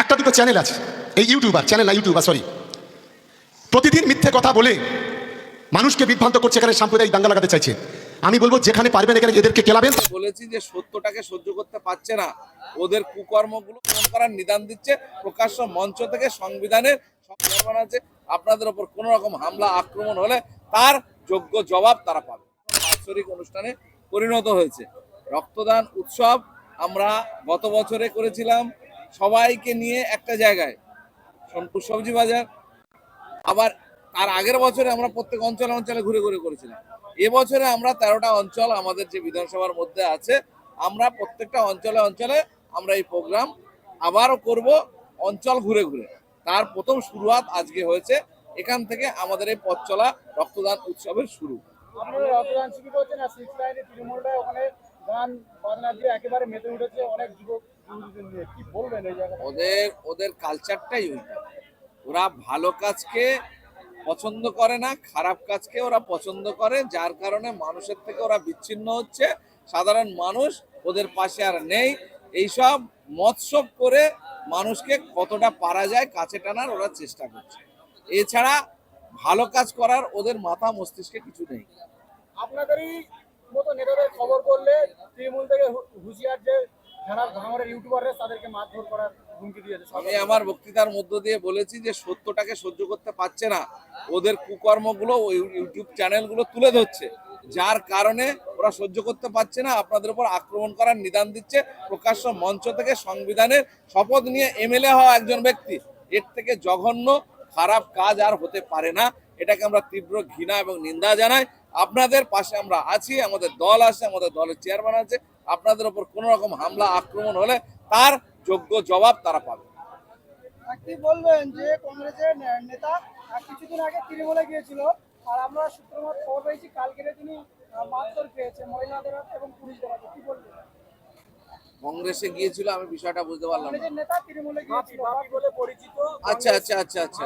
একটা দুটো চ্যানেল আছে। এই ইউটিউবার চ্যানেল না ইউটিউবার সরি প্রতিদিন মিথ্যে কথা বলে মানুষকে বিভ্রান্ত করছে এখানে সাম্প্রদায়িক দাঙ্গা লাগাতে চাইছে। আমি বলব, যেখানে পারবেন, এখানে এদেরকে কেলাবেন। বলেছি যে সত্যটাকে সহ্য করতে পারছে না। ওদের কুকর্মগুলো ফোন করার নিদান দিচ্ছে প্রকাশ্য মঞ্চ থেকে সংবিধানের সংবিধান আছে। আপনাদের ওপর কোনো রকম হামলা, আক্রমণ হলে তার যোগ্য জবাব তারা পাবে। বাৎসরিক অনুষ্ঠানে পরিণত হয়েছে। রক্তদান উৎসব আমরা গত বছরে করেছিলাম। সবাইকে নিয়ে একটা জায়গায়, সোনপুর সবজি বাজার। আবার তার আগের বছরে আমরা প্রত্যেক অঞ্চলে অঞ্চলে ঘুরে ঘুরে করেছিলাম। এবছরে আমরা তেরোটা অঞ্চল আমাদের যে বিধানসভার মধ্যে আছে, আমরা প্রত্যেকটা অঞ্চলে অঞ্চলে আমরা এই প্রোগ্রাম আবারও করব, অঞ্চল ঘুরে ঘুরে। তার প্রথম শুরুয়াত আজকে হয়েছে, এখান থেকে আমাদের এই পথ চলা রক্তদান উৎসবের শুরু। রক্তদান শিবির আর তৃণমূলরা ওখানে গান বাজনা দিয়ে একেবারে মেতে উঠেছে, অনেক যুবক ওদের ওদের কালচারটাই ওইটা ওরা ভালো কাজকে পছন্দ করে না, খারাপ কাজকে ওরা পছন্দ করে, যার কারণে মানুষের থেকে ওরা বিচ্ছিন্ন হচ্ছে। সাধারণ মানুষ ওদের পাশে আর নেই। এইসব মৎসব করে মানুষকে কতটা পারা যায়, কাছে টানার ওরা চেষ্টা করছে। এছাড়া ভালো কাজ করার ওদের মাথা মস্তিষ্কে কিছু নেই। আপনাদেরই মতো নেতাদের খবর করলে তৃণমূল থেকে হুঁশিয়ার যে যারা তাদেরকে মারধর আমি আমার বক্তৃতার মধ্য দিয়ে বলেছি যে সত্যটাকে সহ্য করতে পারছে না। ওদের কুকর্মগুলো ওই ইউটিউব চ্যানেলগুলো তুলে ধরছে। যার কারণে ওরা সহ্য করতে পারছে না, আপনাদের উপর আক্রমণ করার নিদান দিচ্ছে। প্রকাশ্য মঞ্চ থেকে সংবিধানের শপথ নিয়ে এমএলএ হওয়া একজন ব্যক্তি। এর থেকে জঘন্য, খারাপ কাজ আর হতে পারে না। এটাকে আমরা তীব্র ঘৃণা এবং নিন্দা জানাই। আপনাদের পাশে আমরা আছি আমাদের দল আছে আমাদের দলের চেয়ারম্যান আছে। আপনাদের উপর কোনো রকম হামলা আক্রমণ হলে তার যোগ্য জবাব তারা পাবে। বলবেন যে কংগ্রেসের নেতা কিছুদিন আগে তৃণমূলে গিয়েছিল আর আমরা সূত্রমত খবর পেয়েছি কালকে তিনি মারধর পেয়েছে মহিলাদের এবং পুলিশদের হাতে কি বলবেন? কংগ্রেসে গিয়েছিল আমি বিষয়টা বুঝতে পারলাম না। কংগ্রেসের নেতা তৃণমূলে গিয়েছিল। বলে পরিচিত। আচ্ছা আচ্ছা আচ্ছা আচ্ছা।